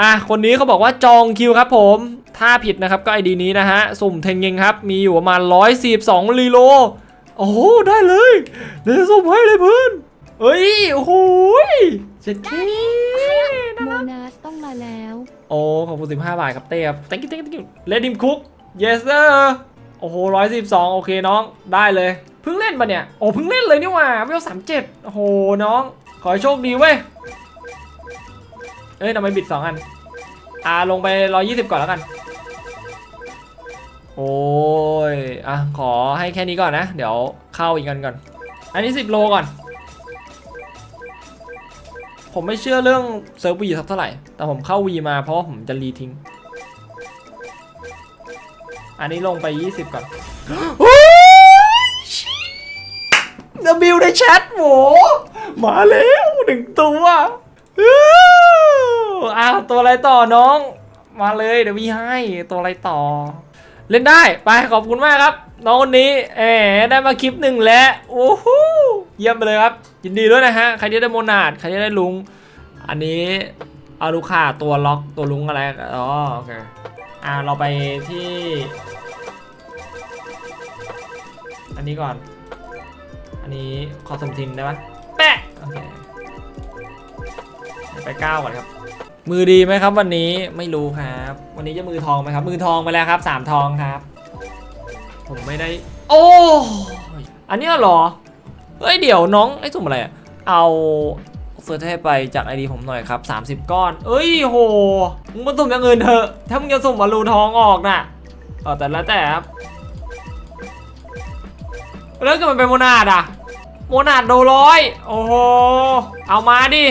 อะคนนี้เขาบอกว่าจองคิวครับผม ถ้าผิดนะครับก็ไอดีนี้นะฮะ สุ่มเทนเงงครับ มีอยู่ประมาณ142ลีโล โอ้โห ได้เลยเดี๋ยวสุ่มให้เลยเพื่อนเฮ้ย โอ้โหเจ็ดเคโมนาสต้องมาแล้ว โอ้ ขอบคุณ15 บาทครับเต้ครับ thank you thank you thank you let him cook yes sir โอ้โห112 โอเคน้อง ได้เลย เพิ่งเล่นปะเนี่ย โอ้ เพิ่งเล่นเลยนี่หว่าเวล37 โอ้โห น้อง ขอให้โชคดีเว้ย เอ้ยทำไมบิด2อัน อ่าลงไป120ก่อนแล้วกัน โอ้ย อะ ขอให้แค่นี้ก่อนนะ เดี๋ยวเข้าอีกกันก่อน อันนี้10โลก่อน ผมไม่เชื่อเรื่องเซิร์ฟวีสักเท่าไหร่ แต่ผมเข้าวีมาเพราะผมจะรีทิ้ง อันนี้ลงไป20ก่อนเดบิวในแชทโหมาแล้วหนึ่งตัว อ้าวตัวอะไรต่อน้อง มาเลยเดี๋ยววีให้ตัวอะไรต่อ เล่นได้ไปขอบคุณมากครับ น้องคนนี้แหมได้มาคลิปหนึ่งแล้วโอ้โหเยี่ยมไปเลยครับ ยินดีด้วยนะฮะใครที่ได้โมนาดใครที่ได้ลุง อันนี้เอาลูกค้าตัวล็อกตัวลุงอะไรอ๋อโอเคอ่าเราไปที่ อันนี้ก่อน อันนี้ขอสมทินได้ไหมแปะโอเคไปเก้าก่อนครับ มือดีไหมครับ วันนี้ไม่รู้ครับ วันนี้จะมือทองไหมครับ มือทองไปแล้วครับสามทองครับ ผมไม่ได้ โอ้อันนี้เหรอเฮ้ยเดี๋ยวน้องไอ้สุ่มอะไรอะเอาเฟิร์สให้ไปจากไอดีผมหน่อยครับ 30 ก้อน เอ้ยโหมึงมาสุ่มอย่างอื่นเถอะถ้ามึงจะสุ่มมารูทองออกน่ะเออแต่แล้วแต่ครับแล้วก็มันเป็นโมนาดอะโมนาดโดร้อยโอ้โหเอามาดิ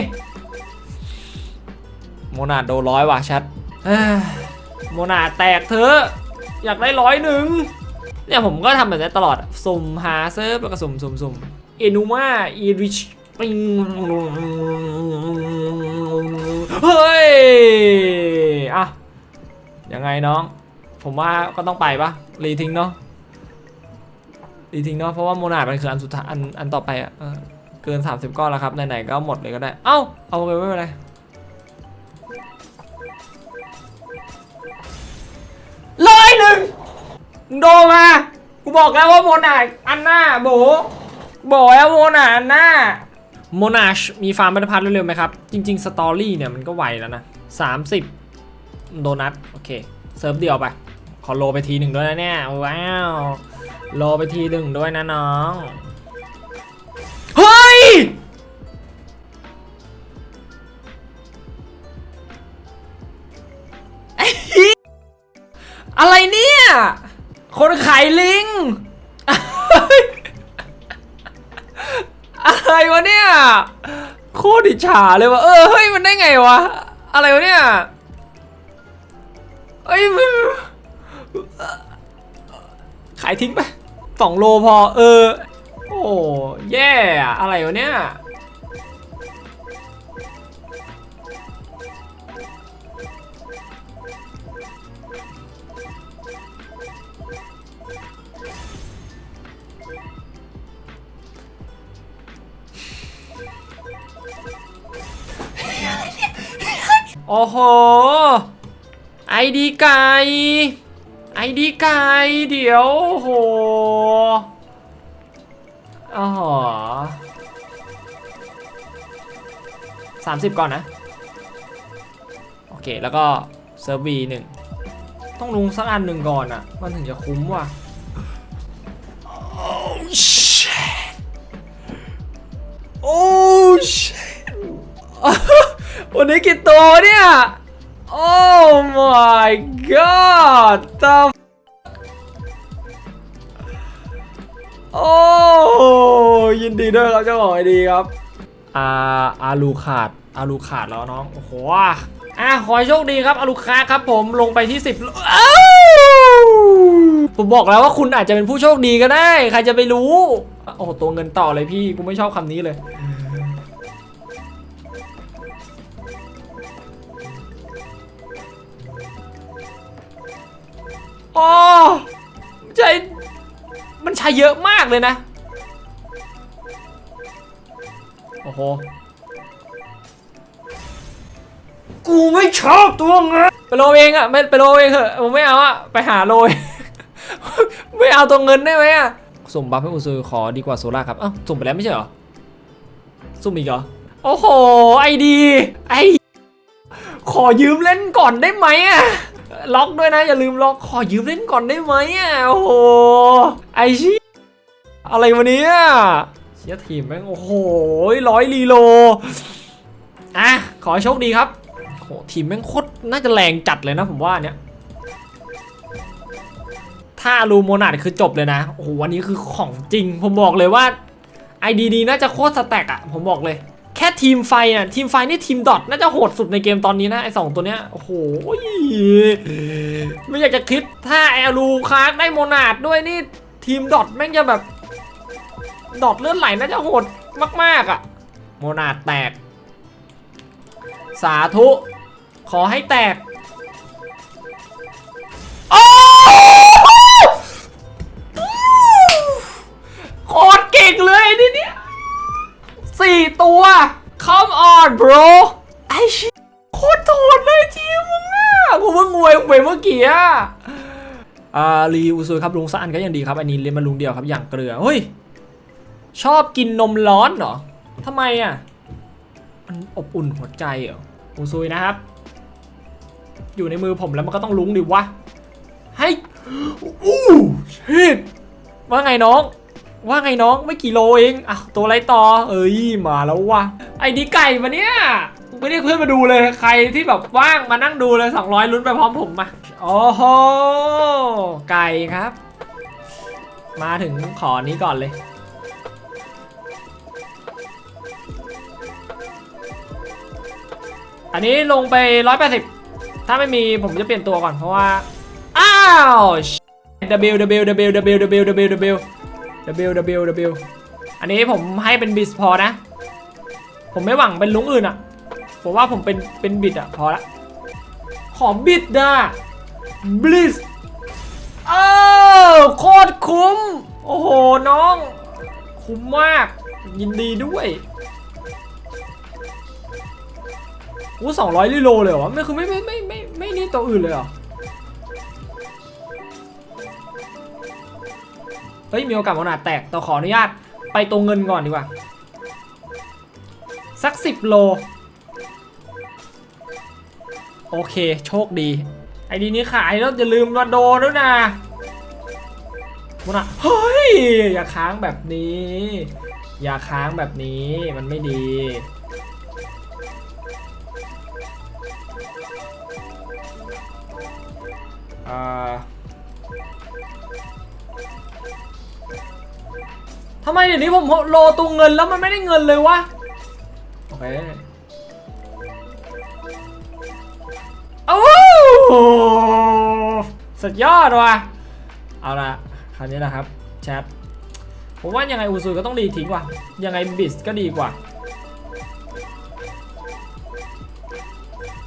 โมนาดโดร้อยว่ะชัดโมนาแตกเถอะ อยากได้ร้อยหนึ่งเนี่ยผมก็ทำแบบนี้ตลอดสุ่มหาเซิร์ฟแล้วก็สุ่มสุ่มสุ่มเอนูมาอีริชปิงเฮ้ยอะยังไงน้อง ผมว่าก็ต้องไปปะรีทิ้งเนาะรีทิ้งเนาะเพราะว่าโมนาดมันคืออันสุดท้ายอันอันต่อไปอะเออเกิน 30 ก้อนแล้วครับไหนๆก็หมดเลยก็ได้ เอ้าเอาไปไม่เป็นไร ร้อยหนึ่งโดนมา กูบอกแล้วว่าโมนาอันหน้าโบบอกแล้วโมนาอันหน้าโมนาชมีฟาร์มบัตรพัดเร็วๆไหมครับ จริง ๆ สตอรี่เนี่ยมันก็ไวแล้วนะ 30 โดนัท โอเค เซิร์ฟเดียวไป ขอโลไปทีหนึ่งด้วยนะเนี่ย ว้าว โลไปทีหนึ่งด้วยนะน้อง เฮ้ย อะไรเนี่ย คนขายลิง อะไรวะเนี่ยโคตรอิฉาเลยวะเออเฮ้ยมันได้ไงวะ อะไรวะเนี่ยเอ้ยมันขายทิ้งไปสองโลพอ เออ โอ้แย่ อะไรวะเนี่ย โอ้โห ไอดีไก่ ไอดีไก่ เดี๋ยวโอ้โหอ๋อสามสิบก่อนนะ โอเค แล้วก็เซิร์ฟวีหนึ่งต้องลงสักอันหนึ่งก่อนอะ มันถึงจะคุ้มว่ะ Oh shit Oh shit วันนี้กี่ตัวเนี่ย Oh my god the f- โอ้ยินดีด้วยครับเจ้าของไอดีครับ อาอาลูขาดอาลูขาดแล้วน้อง โอ้โหอะขอให้โชคดีครับอาลูคาครับผมลงไปที่ 10อ้ผมบอกแล้วว่าคุณอาจจะเป็นผู้โชคดีก็ได้ ใครจะไปรู้ โอ้โหตัวเงินต่อเลยพี่ กูไม่ชอบคำนี้เลย โอ้ใช้มันใช้เยอะมากเลยนะ โอ้โห กูกูไม่ชอบตัวเงินไปโลเองอะไม่ไปโลเองเถอะผมไม่เอาอะไปหาโลเองไม่เอาตัวเงินได้ไหมอะสุ่มบัฟให้อุซุยขอดีกว่าโซล่าครับ เอ้าสุ่มไปแล้วไม่ใช่เหรอ สุ่มอีกเหรอ โอ้โห ไอดี ไอ ขอยืมเล่นก่อนได้ไหมอะ ล็อกด้วยนะ อย่าลืมล็อกขอยืมเล่นก่อนได้ไหมอะโอ้โหไอชี้อะไรวะเนี่ยเชียทีมแม่งโอ้โหร้อยลีโลอะขอโชคดีครับโหทีมแม่งโคตรน่าจะแรงจัดเลยนะผมว่าเนี่ยถ้ารูโมนาดคือจบเลยนะโอ้โหวันนี้คือของจริง ผมบอกเลยว่า IDD น่าจะโคตรสแต็กอะผมบอกเลย แค่ทีมไฟอะทีมไฟนี่ทีมดอทน่าจะโหดสุดในเกมตอนนี้นะไอสองตัวเนี้ยโอ้โหไม่อยากจะคิดถ้าแอรูคาร์กได้โมนาดด้วยนี่ทีมดอทแม่งจะแบบ ดอทเลือดไหลน่าจะโหดมาก ๆอะโมนาดแตก สาธุ ขอให้แตกโอ้โคตรเก่งเลยนี่เนี่ย สี่ตัว come on bro ไอชิโคตรโหดเลยทีมมึงอะกูเพิ่งงวยไปเมื่อกี้อะอ่ารีอุซุยครับลุงสะอันก็ยังดีครับ อันนี้เรียนมาลุงเดียวครับอย่างเกลือเฮ้ยชอบกินนมร้อนเหรอทำไมอะมันอบอุ่นหัวใจเหรออุซุยนะครับ อยู่ในมือผมแล้วมันก็ต้องลุ้งดิวะให้อู้ชิดว่าไงน้อง ว่าไงน้องไม่กี่โลเองอะตัวไรต่อ เอ้ยมาแล้ววะไอ้ดีไก่มาเนี่ยไม่ได้เพื่อนมาดูเลยใครที่แบบว่างมานั่งดูเลย 200 ลุ้นไปพร้อมผมมาโอ้โหไก่ครับ มาถึงขอนี้ก่อนเลยอันนี้ลงไป 180 ถ้าไม่มีผมจะเปลี่ยนตัวก่อนเพราะว่า อ้าว W W W W W W W W W W อันนี้ผมให้เป็นบิสพอนะ ผมไม่หวังเป็นลุงอื่นอะ ผมว่าผมเป็นเป็นบิดอะพอละ ขอบิดนะบลิสเออโคตรคุ้ม โอ้โห น้อง คุ้มมาก ยินดีด้วยอู้สองร้อยลิโลเลยเหรอไม่คือไม่ไม่ไม่ไม่ไม่นี่ตัวอื่นเลยเหรอ เฮ้ยมีโอกาสโมนาดแตกแต่ขออนุญาตไปตรงเงินก่อนดีกว่า สักสิบโล โอเคโชคดี ไอดีนี้ขายแล้วอย่าลืมมาโดนด้วยนะโมนาเฮ้ย อย่าค้างแบบนี้ อย่าค้างแบบนี้มันไม่ดี ทำไมเดี๋ยวนี้ผมโลตัวเงินแล้วมันไม่ได้เงินเลยวะ โอเคโอ้สุดยอดว่ะ เอาละคราวนี้นะครับแชทผมว่ายังไงอูซุยก็ต้องรีทิ้งว่ะ ยังไงบิสก็ดีกว่า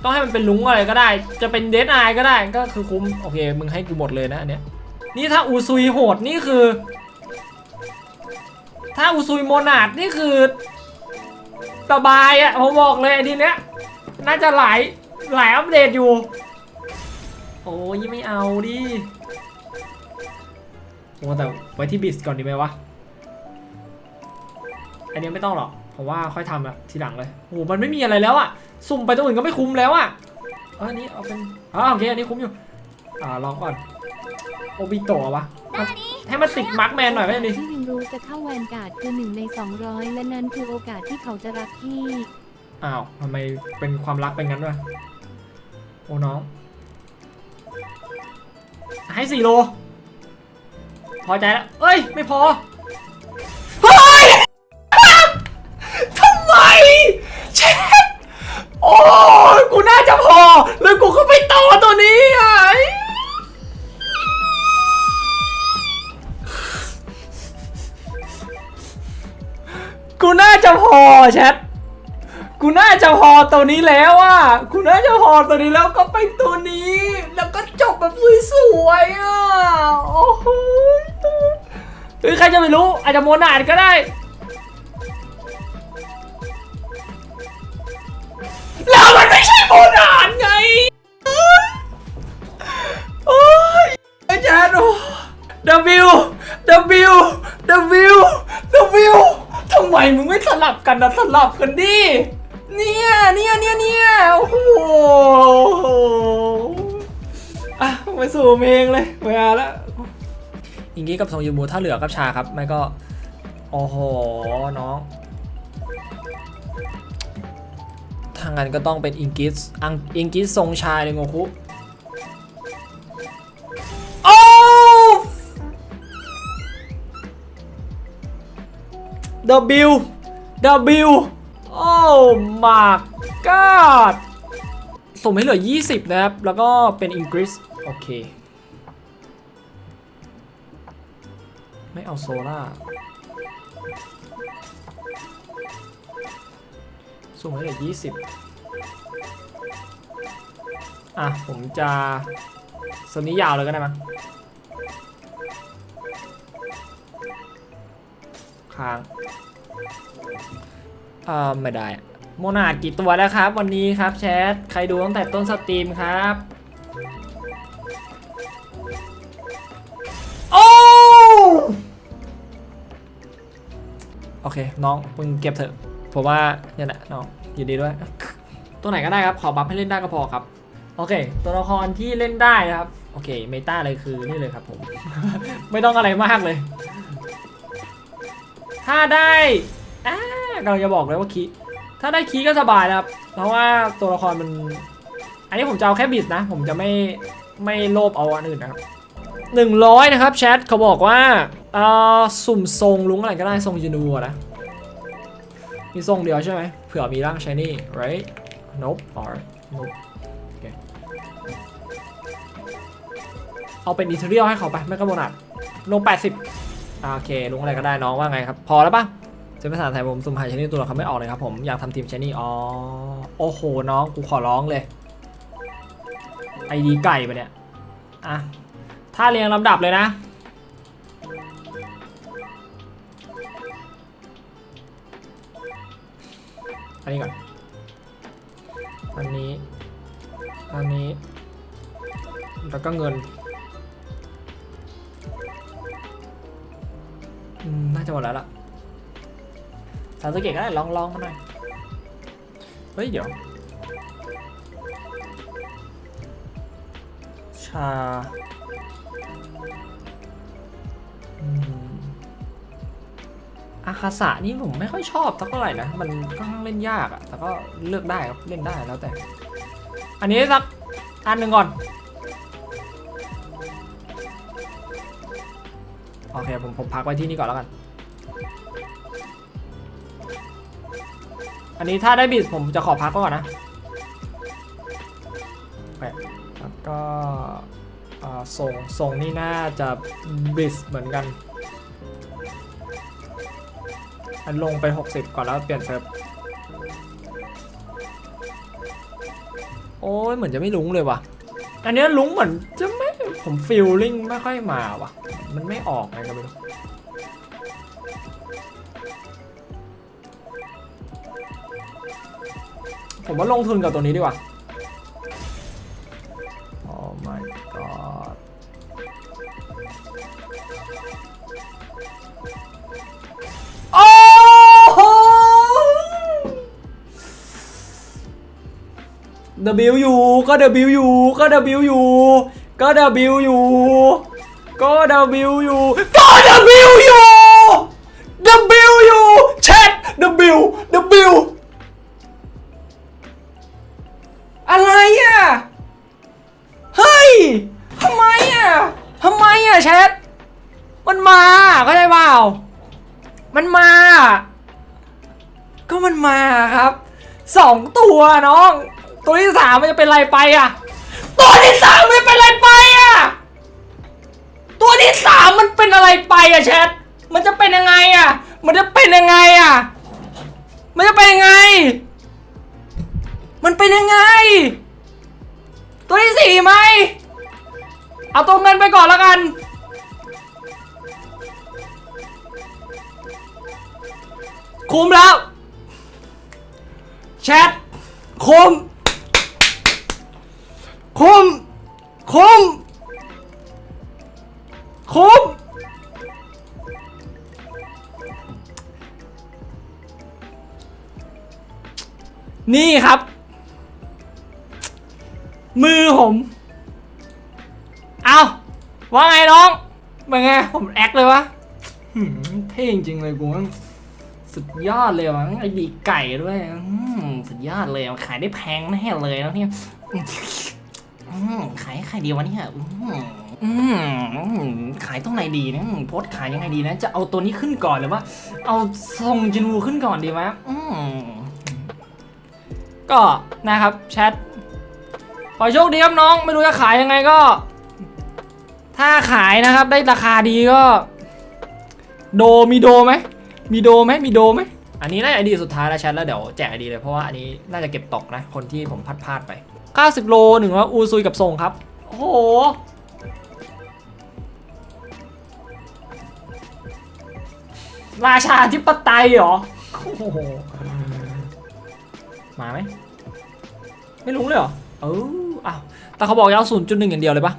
ต้องให้มันเป็นลุงอะไรก็ได้ จะเป็นเดนไอก็ได้ก็คือคุ้ม โอเค มึงให้กูหมดเลยนะอันเนี้ย นี่ถ้าอูซุยโหดนี่คือ ถ้าอูซุยโมนาดนี่คือสบายอะผมบอกเลยไอ้ทีเนี้ยน่าจะหลายหลายอัปเดตอยู่ โอ้ยไม่เอาดิโอ้แต่ไว้ที่บิสก่อนดีไหมวะ อันนี้ไม่ต้องหรอกผมว่าค่อยทำอะทีหลังเลยโอ้มันไม่มีอะไรแล้วอะสุ่มไปตัวอื่นก็ไม่คุ้มแล้วอะเอออันนี้เอาเป็นอ๋อโอเคอันนี้คุ้มอยู่ อ่าลองก่อน โอบิโตะวะ ให้มันติดมาร์กแมนหน่อยไหมอันนี้ที่วินรู้จะเข้าแวนการ์ดคือหนึ่งใน 200 และนั้นคือโอกาสที่เขาจะรักพี่อ้าวทำไมเป็นความรักเป็นงั้นวะโอ้น้อง ให้สี่โล พอใจแล้วเอ้ย ไม่พอ เฮ้ยทำไมเช็ดโอ้ยกูน่าจะพอ แล้วกูก็ พอแชทกูน่าจะพอตัวนี้แล้วอะกูน่าจะพอตัวนี้แล้วก็ไปตัวนี้ แล้วก็จบแบบสวยๆอะโอ้โหเฮ้ยใครจะไม่รู้อาจจะโมนาดก็ได้แล้วมันไม่ใช่โมนานไงโอ้ยไอ้แจ๊ดโอ้ W W W W ทำไมมึงไม่สลับกันนะสลับกันดิ เนี่ยเนี่ยเนี่ยเนี่ยโอ้โหอะไปสู่เพลงเลยเวลาล้วอิงกี้กับทรงยูมูถ้าเหลือกับชาครับไม่ก็ โอ้โห น้องทางนั้นก็ต้องเป็นอิงกิสอังอิงกิสทรงชายเลยโงคุ W W โอ้ my god ส่งให้เหลือ 20 นะครับ แล้วก็เป็นอังกฤษโอเค ไม่เอาโซล่าส่งให้เหลือ 20 อะ ผมจะสนนี้ยาวเลยก็ได้มั้ง ค้างอ่าไม่ได้ โมนาดกี่ตัวแล้วครับ วันนี้ครับแชท ใครดูตั้งแต่ต้นสตรีมครับ โอ้โอเค น้องมึงเก็บเถอะ ผมว่าเนี่ยแหละน้องยินดีด้วย ตัวไหนก็ได้ครับ ขอบัฟให้เล่นได้ก็พอครับ โอเค ตัวละครที่เล่นได้นะครับ โอเค เมตาเลยคือนี่เลยครับผม ไม่ต้องอะไรมากเลย ถ้าได้อ่ากำลังจะบอกเลยว่าคีถ้าได้คีก็สบายนะครับ เพราะว่าตัวละครมัน อันนี้ผมจะเอาแค่บิดนะ ผมจะไม่ไม่โลภเอาอันอื่นนะครับหนึ่งร้อยนะครับแชทเขาบอกว่าเอ่อสุ่มทรงลุงอะไรก็ได้ทรงยูนูนะ มีทรงเดียวใช่ไหมเผื่อมีร่างชายนี่ right nope or nope โอเคเอาเป็นอีเทอรียลให้เขาไป ไม่ก็โบนัสลง80 อ่าโอเคลุงอะไรก็ได้น้องว่าไงครับ พอแล้วปะเจะภาษาไทยผมสุ่มหายชนี่ตัวเขาไม่ออกเลยครับผมอยากทำทีมชนี่อ๋อโอ้โหน้องกูขอร้องเลยไอดีไก่ปะเนี่ยอะถ้าเรียงลำดับเลยนะอันนี้ก่อนอันนี้อันนี้แล้วก็เงิน น่าจะหมดแล้วล่ะซาสึเกะก็ได้ลองลองมาหน่อย เฮ้ย เดี๋ยว ชาอืมอาคาสะนี่ผมไม่ค่อยชอบสักเท่าไหร่นะ มันค่อนข้างเล่นยากอะแต่ก็เลือกได้ครับเล่นได้แล้วแต่ อันนี้สักอันหนึ่งก่อน โอเคผมผมพักไว้ที่นี่ก่อนแล้วกัน อันนี้ถ้าได้บิสผมจะขอพักก่อนนะโอเคแล้วก็ส่งส่งนี่น่าจะบิสเหมือนกัน อันลงไป 60 ก่อนแล้วเปลี่ยนเซิร์ฟโอ้ยเหมือนจะไม่ลุ้งเลยว่ะ อันนี้ลุ้งเหมือนจะไม่ผมฟีลลิ่งไม่ค่อยมาว่ะ มันไม่ออกไงก็ไม่รู้ผมว่าลงทุนกับตัวนี้ดีกว่าโอ้ my god โอ้โห W อยู่ก็ W อยู่ก็ W อยู่ก็ W อยู่ ก็ W อยู่ก็ W อยู่ W อยู่แชท W W อะไรอะเฮ้ยทำไมอะทำไมอะแชทมันมาเข้าใจเปล่ามันมา ก็มันมาครับสองตัวน้อง ตัวที่สามมันจะเป็นอะไรไปอะ ตัวที่สามมันเป็นอะไรไปอะ ตัวที่สามมันเป็นอะไรไปอะแชท มันจะเป็นยังไงอะมันจะเป็นยังไงอะมันจะเป็นยังไง มันเป็นยังไง ตัวที่สี่ไหม เอาตัวเงินไปก่อนแล้วกัน คุ้มแล้ว แชท คุ้ม คุ้ม คุ้ม คุ้ม นี่ครับ มือผม เอาว่าไงน้องเป็นไง ผมแอคเลยวะเท่จริงเลยกูมันสุดยอดเลยว่ะไอ้ดีไก่ด้วยสุดยอดเลยขายได้แพงแน่เลยแล้วเนี่ย อืมขายใครดีวะเนี่ยอืมอืมขายตรงไหนดีนะอืมโพสต์ขายยังไงดีนะ จะเอาตัวนี้ขึ้นก่อนหรือว่า เอาทรงจินวูขึ้นก่อนดีไหมอืมก็นะครับแชทขอโชคดีครับน้อง ไม่รู้จะขายยังไงก็ ถ้าขายนะครับ ได้ราคาดีก็ โดมีโดไหมมีโดไหมมีโดไหม อันนี้น่าจะไอดีสุดท้ายแล้วแชทแล้วเดี๋ยวแจกไอดีเลยเพราะว่าอันนี้น่าจะเก็บตกนะคนที่ผมพลาดพลาดไป 90 โลหนึ่งว่าอูซุยกับส่งครับ โอ้โห ราชาธิปไตยเหรอ โอ้โห มาไหม ไม่รู้เลยเหรอ เอออ้าวแต่เขาบอกยาวศูนย์จุดหนึ่งอย่างเดียวเลยปะ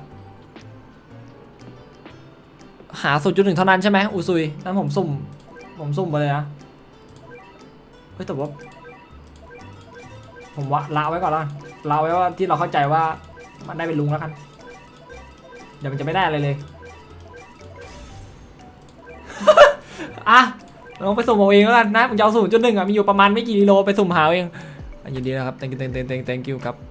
หาศูนย์จุดหนึ่งเท่านั้นใช่ไหมอุซุยนั้นผมสุ่ม ผมสุ่มไปเลยนะ เฮ้ยแต่ว่าผมว่าละไว้ก่อนละละไว้ว่าที่เราเข้าใจว่ามันได้เป็นลุงแล้วกัน เดี๋ยวมันจะไม่ได้อะไรเลยอะลองไปสุ่มเอาเองแล้วกันนะผมจะเอาศูนย์จุดหนึ่งอะมีอยู่ประมาณไม่กี่กิโลไปสุ่มหาเอาเองอยินดีนะครับ thank you thank you thank you thank you ครับ